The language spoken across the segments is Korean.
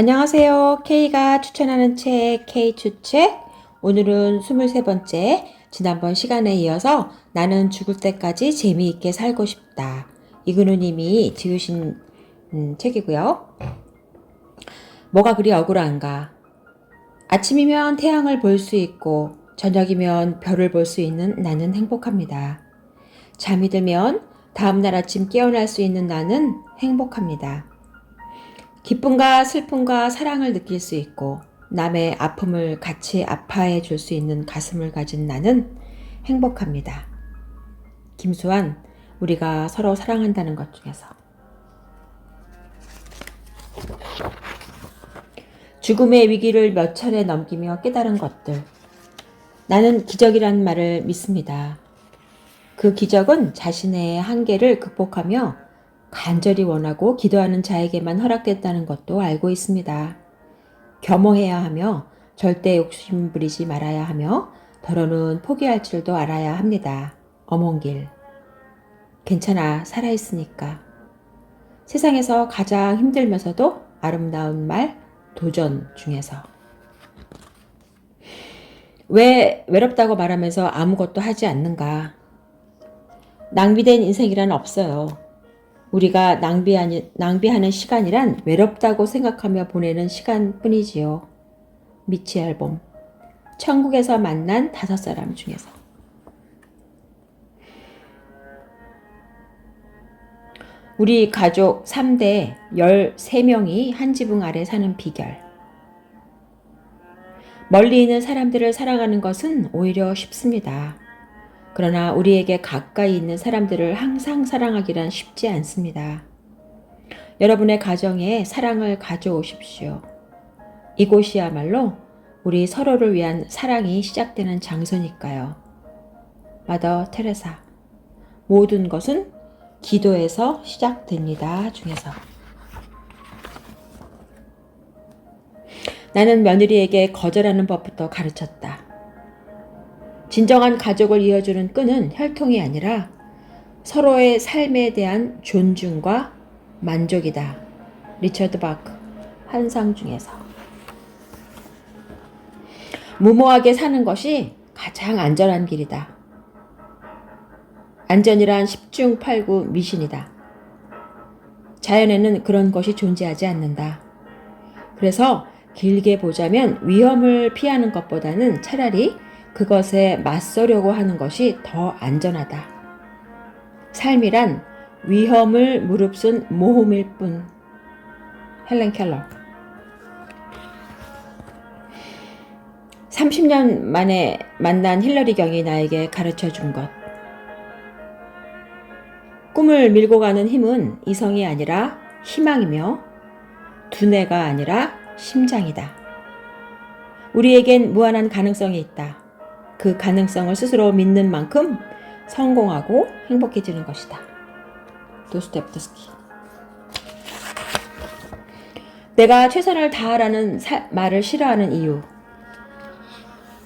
안녕하세요. K가 추천하는 책, K 추책. 오늘은 23번째. 지난번 시간에 이어서 나는 죽을 때까지 재미있게 살고 싶다. 이근우님이 지으신 음, 책이고요. 뭐가 그리 억울한가? 아침이면 태양을 볼 수 있고, 저녁이면 별을 볼 수 있는 나는 행복합니다. 잠이 들면 다음날 아침 깨어날 수 있는 나는 행복합니다. 기쁨과 슬픔과 사랑을 느낄 수 있고 남의 아픔을 같이 아파해 줄 수 있는 가슴을 가진 나는 행복합니다. 김수환, 우리가 서로 사랑한다는 것 중에서. 죽음의 위기를 몇 차례 넘기며 깨달은 것들. 나는 기적이란 말을 믿습니다. 그 기적은 자신의 한계를 극복하며 간절히 원하고 기도하는 자에게만 허락됐다는 것도 알고 있습니다. 겸허해야 하며 절대 욕심 부리지 말아야 하며 더러는 포기할 줄도 알아야 합니다. 어몽 길. 괜찮아, 살아있으니까. 세상에서 가장 힘들면서도 아름다운 말, 도전 중에서. 왜 외롭다고 말하면서 아무것도 하지 않는가? 낭비된 인생이란 없어요. 우리가 낭비하는, 낭비하는 시간이란 외롭다고 생각하며 보내는 시간 뿐이지요. 미치 앨범. 천국에서 만난 다섯 사람 중에서. 우리 가족 3대 13명이 한 지붕 아래 사는 비결. 멀리 있는 사람들을 사랑하는 것은 오히려 쉽습니다. 그러나 우리에게 가까이 있는 사람들을 항상 사랑하기란 쉽지 않습니다. 여러분의 가정에 사랑을 가져오십시오. 이곳이야말로 우리 서로를 위한 사랑이 시작되는 장소니까요. 마더 테레사. 모든 것은 기도에서 시작됩니다. 중에서. 나는 며느리에게 거절하는 법부터 가르쳤다. 진정한 가족을 이어주는 끈은 혈통이 아니라 서로의 삶에 대한 존중과 만족이다. 리처드 바크, 환상 중에서. 무모하게 사는 것이 가장 안전한 길이다. 안전이란 10중 8구 미신이다. 자연에는 그런 것이 존재하지 않는다. 그래서 길게 보자면 위험을 피하는 것보다는 차라리 그것에 맞서려고 하는 것이 더 안전하다. 삶이란 위험을 무릅쓴 모험일 뿐. 헬렌 켈러. 30년 만에 만난 힐러리 경이 나에게 가르쳐 준 것. 꿈을 밀고 가는 힘은 이성이 아니라 희망이며 두뇌가 아니라 심장이다. 우리에겐 무한한 가능성이 있다. 그 가능성을 스스로 믿는 만큼 성공하고 행복해지는 것이다. 도스텝스키 내가 최선을 다하라는 사, 말을 싫어하는 이유.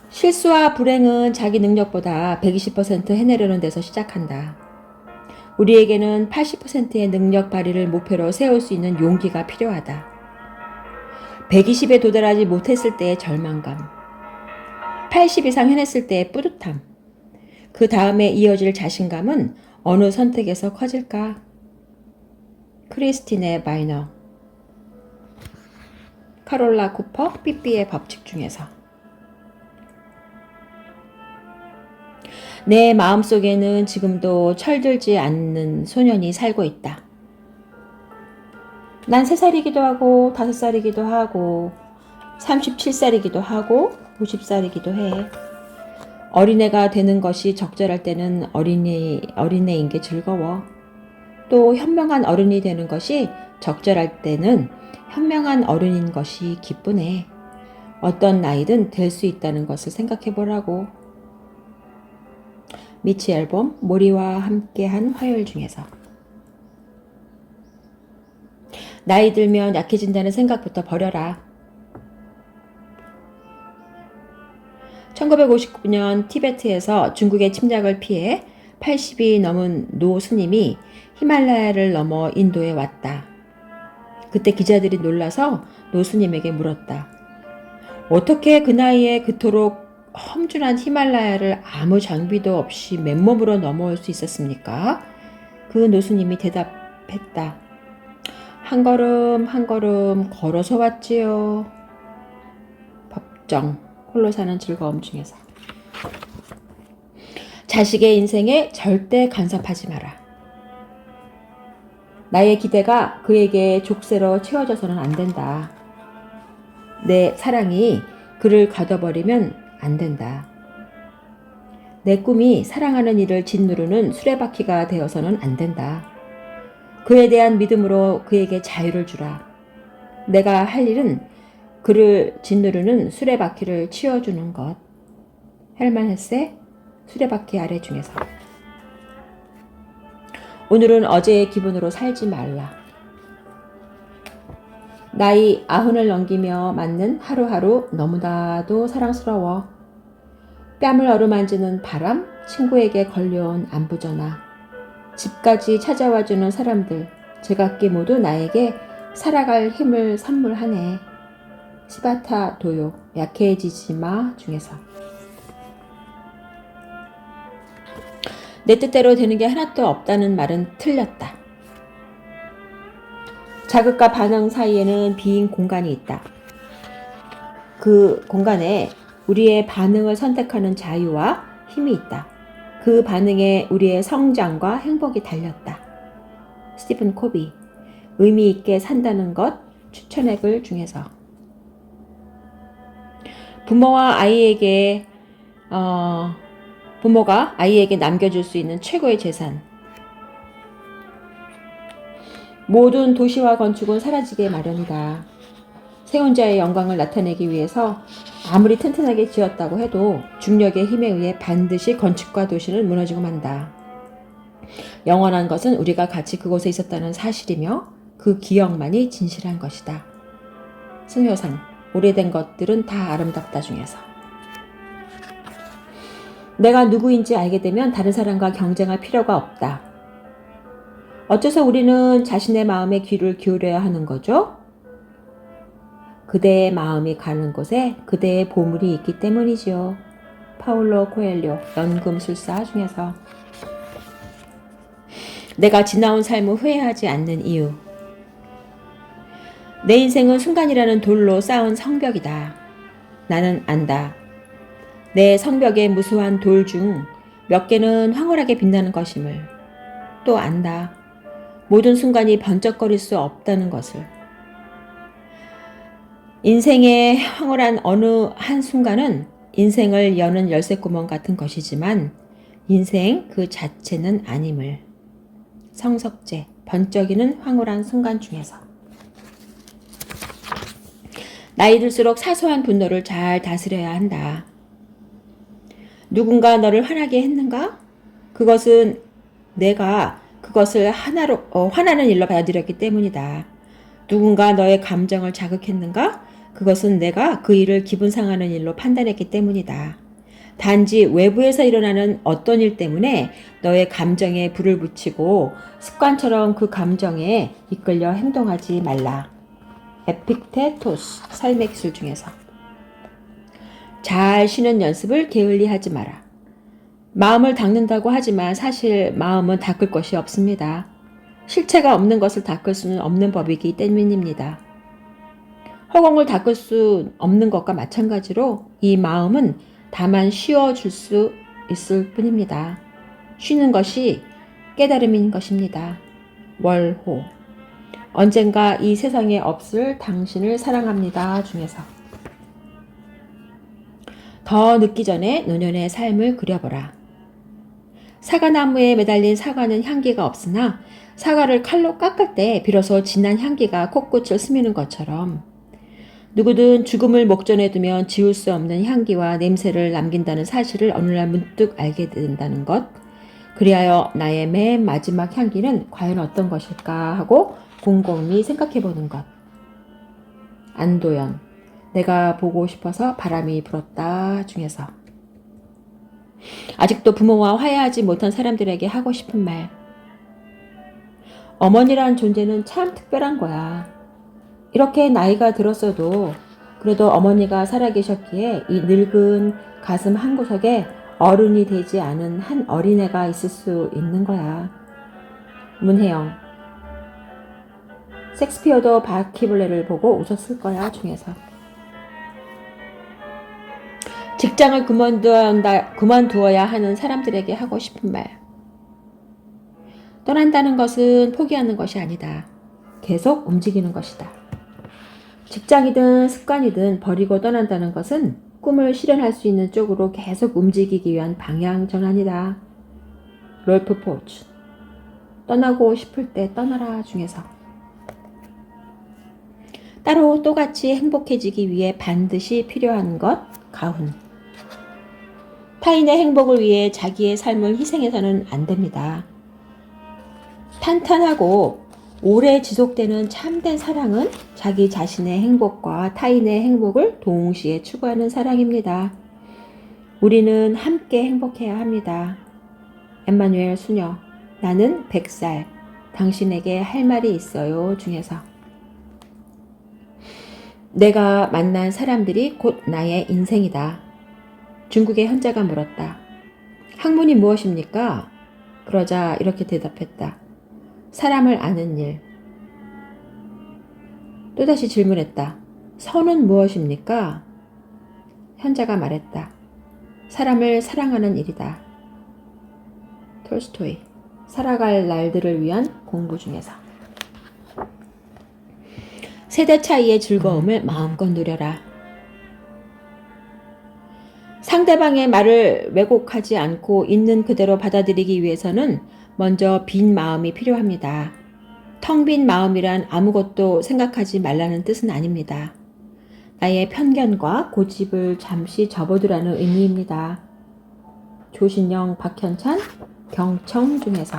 실수와 불행은 자기 능력보다 120% 해내려는 데서 시작한다. 우리에게는 80%의 능력 발휘를 목표로 세울 수 있는 용기가 필요하다. 120에 도달하지 못했을 때의 절망감. 80 이상 해냈을 때의 뿌듯함. 그 다음에 이어질 자신감은 어느 선택에서 커질까? 크리스티네 마이너. 카롤라 쿠퍼 삐삐의 법칙 중에서. 내 마음속에는 지금도 철들지 않는 소년이 살고 있다. 난 3살이기도 하고 5살이기도 하고 37살이기도 하고 50살이기도 해. 어린애가 되는 것이 적절할 때는 어린이, 어린애인 게 즐거워. 또 현명한 어른이 되는 것이 적절할 때는 현명한 어른인 것이 기쁘네. 어떤 나이든 될 수 있다는 것을 생각해 보라고. 미치 앨범 모리와 함께한 화요일 중에서 나이 들면 약해진다는 생각부터 버려라. 1959년 티베트에서 중국의 침략을 피해 80이 넘은 노 스님이 히말라야를 넘어 인도에 왔다. 그때 기자들이 놀라서 노수님에게 물었다. 어떻게 그 나이에 그토록 험준한 히말라야를 아무 장비도 없이 맨몸으로 넘어올 수 있었습니까? 그 노수님이 대답했다. 한 걸음 한 걸음 걸어서 왔지요. 법정 홀로 사는 즐거움 중에서 자식의 인생에 절대 간섭하지 마라. 나의 기대가 그에게 족쇄로 채워져서는 안 된다. 내 사랑이 그를 가둬버리면 안 된다. 내 꿈이 사랑하는 이를 짓누르는 수레바퀴가 되어서는 안 된다. 그에 대한 믿음으로 그에게 자유를 주라. 내가 할 일은 그를 짓누르는 수레바퀴를 치워주는 것. 헬만 헤세 수레바퀴 아래 중에서. 오늘은 어제의 기분으로 살지 말라. 나이 아흔을 넘기며 맞는 하루하루 너무나도 사랑스러워. 뺨을 어루만지는 바람, 친구에게 걸려온 안부 전화, 집까지 찾아와주는 사람들, 제각기 모두 나에게 살아갈 힘을 선물하네. 시바타 도요, 약해지지 마 중에서. 내 뜻대로 되는 게 하나도 없다는 말은 틀렸다. 자극과 반응 사이에는 빈 공간이 있다. 그 공간에 우리의 반응을 선택하는 자유와 힘이 있다. 그 반응에 우리의 성장과 행복이 달렸다. 스티븐 코비. 의미 있게 산다는 것 추천의 글 중에서. 부모와 아이에게, 어, 부모가 아이에게 남겨줄 수 있는 최고의 재산. 모든 도시와 건축은 사라지게 마련이다. 새 혼자의 영광을 나타내기 위해서 아무리 튼튼하게 지었다고 해도 중력의 힘에 의해 반드시 건축과 도시는 무너지고 만다. 영원한 것은 우리가 같이 그곳에 있었다는 사실이며 그 기억만이 진실한 것이다. 승효상, 오래된 것들은 다 아름답다 중에서. 내가 누구인지 알게 되면 다른 사람과 경쟁할 필요가 없다. 어째서 우리는 자신의 마음에 귀를 기울여야 하는 거죠? 그대의 마음이 가는 곳에 그대의 보물이 있기 때문이지요. 파울로 코엘료 연금술사 중에서 내가 지나온 삶을 후회하지 않는 이유. 내 인생은 순간이라는 돌로 쌓은 성벽이다. 나는 안다. 내 성벽의 무수한 돌 중 몇 개는 황홀하게 빛나는 것임을 또 안다. 모든 순간이 번쩍거릴 수 없다는 것을. 인생의 황홀한 어느 한 순간은 인생을 여는 열쇠구멍 같은 것이지만 인생 그 자체는 아님을. 성석재, 번쩍이는 황홀한 순간 중에서. 나이 들수록 사소한 분노를 잘 다스려야 한다. 누군가 너를 화나게 했는가? 그것은 내가 그것을 하나로, 어, 화나는 일로 받아들였기 때문이다. 누군가 너의 감정을 자극했는가? 그것은 내가 그 일을 기분 상하는 일로 판단했기 때문이다. 단지 외부에서 일어나는 어떤 일 때문에 너의 감정에 불을 붙이고 습관처럼 그 감정에 이끌려 행동하지 말라. 에픽테토스 삶의 기술 중에서 잘 쉬는 연습을 게을리 하지 마라. 마음을 닦는다고 하지만 사실 마음은 닦을 것이 없습니다. 실체가 없는 것을 닦을 수는 없는 법이기 때문입니다. 허공을 닦을 수 없는 것과 마찬가지로 이 마음은 다만 쉬어줄 수 있을 뿐입니다. 쉬는 것이 깨달음인 것입니다. 월호. 언젠가 이 세상에 없을 당신을 사랑합니다. 중에서. 더 늦기 전에 노년의 삶을 그려보라. 사과나무에 매달린 사과는 향기가 없으나 사과를 칼로 깎을 때 비로소 진한 향기가 코끝을 스미는 것처럼 누구든 죽음을 목전에 두면 지울 수 없는 향기와 냄새를 남긴다는 사실을 어느 날 문득 알게 된다는 것. 그리하여 나의 맨 마지막 향기는 과연 어떤 것일까 하고 곰곰이 생각해 보는 것. 안도연. 내가 보고 싶어서 바람이 불었다 중에서. 아직도 부모와 화해하지 못한 사람들에게 하고 싶은 말. 어머니란 존재는 참 특별한 거야. 이렇게 나이가 들었어도 그래도 어머니가 살아계셨기에 이 늙은 가슴 한 구석에 어른이 되지 않은 한 어린애가 있을 수 있는 거야. 문혜영. 섹스피어도 바퀴벌레를 보고 웃었을 거야, 중에서. 직장을 그만두어야, 그만두어야 하는 사람들에게 하고 싶은 말. 떠난다는 것은 포기하는 것이 아니다. 계속 움직이는 것이다. 직장이든 습관이든 버리고 떠난다는 것은 꿈을 실현할 수 있는 쪽으로 계속 움직이기 위한 방향 전환이다. 롤프 포츠. 떠나고 싶을 때 떠나라 중에서. 따로 또같이 행복해지기 위해 반드시 필요한 것, 가훈. 타인의 행복을 위해 자기의 삶을 희생해서는 안 됩니다. 탄탄하고 오래 지속되는 참된 사랑은 자기 자신의 행복과 타인의 행복을 동시에 추구하는 사랑입니다. 우리는 함께 행복해야 합니다. 엠마누엘 수녀, 나는 100살, 당신에게 할 말이 있어요 중에서. 내가 만난 사람들이 곧 나의 인생이다. 중국의 현자가 물었다. 학문이 무엇입니까? 그러자 이렇게 대답했다. 사람을 아는 일. 또다시 질문했다. 선은 무엇입니까? 현자가 말했다. 사람을 사랑하는 일이다. 톨스토이. 살아갈 날들을 위한 공부 중에서. 세대 차이의 즐거움을 마음껏 누려라. 상대방의 말을 왜곡하지 않고 있는 그대로 받아들이기 위해서는 먼저 빈 마음이 필요합니다. 텅 빈 마음이란 아무것도 생각하지 말라는 뜻은 아닙니다. 나의 편견과 고집을 잠시 접어두라는 의미입니다. 조신영, 박현찬, 경청 중에서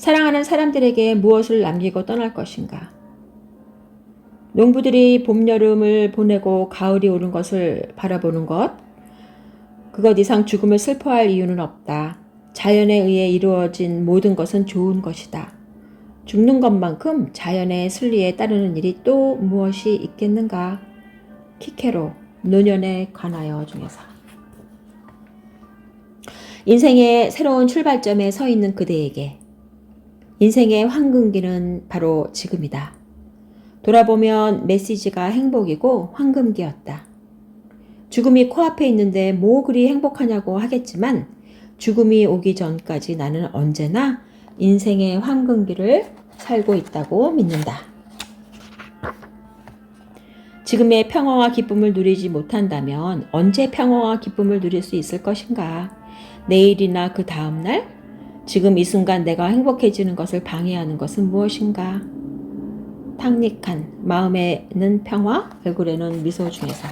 사랑하는 사람들에게 무엇을 남기고 떠날 것인가? 농부들이 봄, 여름을 보내고 가을이 오는 것을 바라보는 것, 그것 이상 죽음을 슬퍼할 이유는 없다. 자연에 의해 이루어진 모든 것은 좋은 것이다. 죽는 것만큼 자연의 순리에 따르는 일이 또 무엇이 있겠는가? 키케로, 노년에 관하여 중에서. 인생의 새로운 출발점에 서 있는 그대에게 인생의 황금기는 바로 지금이다. 돌아보면 메시지가 행복이고 황금기였다. 죽음이 코앞에 있는데 뭐 그리 행복하냐고 하겠지만 죽음이 오기 전까지 나는 언제나 인생의 황금기를 살고 있다고 믿는다. 지금의 평화와 기쁨을 누리지 못한다면 언제 평화와 기쁨을 누릴 수 있을 것인가? 내일이나 그 다음날? 지금 이 순간 내가 행복해지는 것을 방해하는 것은 무엇인가? 탕닉한 마음에는 평화, 얼굴에는 미소 중에서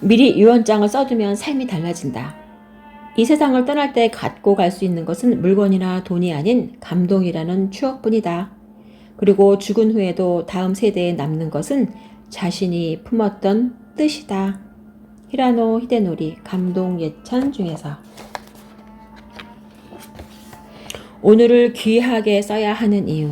미리 유언장을 써두면 삶이 달라진다. 이 세상을 떠날 때 갖고 갈 수 있는 것은 물건이나 돈이 아닌 감동이라는 추억뿐이다. 그리고 죽은 후에도 다음 세대에 남는 것은 자신이 품었던 뜻이다. 히라노 히데노리 감동 예찬 중에서 오늘을 귀하게 써야 하는 이유.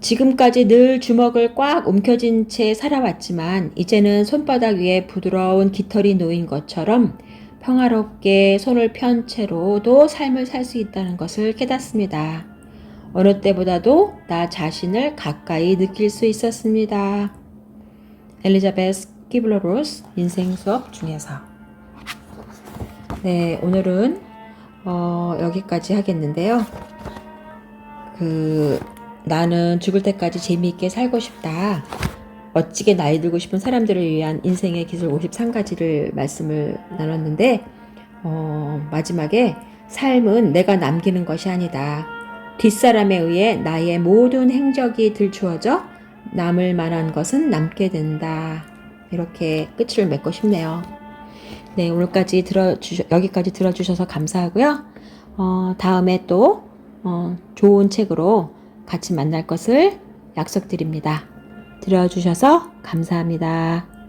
지금까지 늘 주먹을 꽉 움켜쥔 채 살아왔지만 이제는 손바닥 위에 부드러운 깃털이 놓인 것처럼 평화롭게 손을 편 채로도 삶을 살 수 있다는 것을 깨닫습니다. 어느 때보다도 나 자신을 가까이 느낄 수 있었습니다. 엘리자베스 키블러로스 인생 수업 중에서 네 오늘은 어, 여기까지 하겠는데요. 그 나는 죽을 때까지 재미있게 살고 싶다. 멋지게 나이 들고 싶은 사람들을 위한 인생의 기술 53가지를 말씀을 나눴는데, 어, 마지막에 삶은 내가 남기는 것이 아니다. 뒷사람에 의해 나의 모든 행적이 들추어져 남을 만한 것은 남게 된다. 이렇게 끝을 맺고 싶네요. 네, 오늘까지 들어주, 여기까지 들어주셔서 감사하고요. 어, 다음에 또, 어, 좋은 책으로 같이 만날 것을 약속드립니다. 들어주셔서 감사합니다.